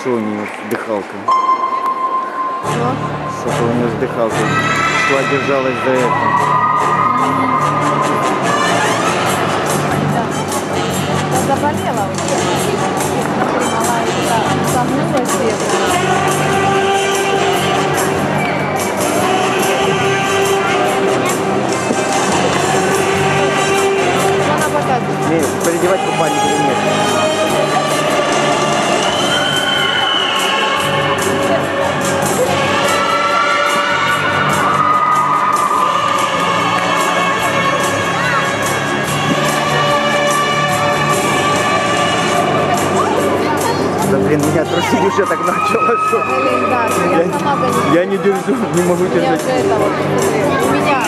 что у нее с дыхалкой? Что? Что-то у нее с дыхалкой. Шла, держалась за это. Да заболела уже. Малая, это сомнула сердце. Что она показывает? Не, переодевать купальник или нет? Блин, меня трусить уже так начало, что я, Я- я не держу, не могу держать. уже это вот, у меня,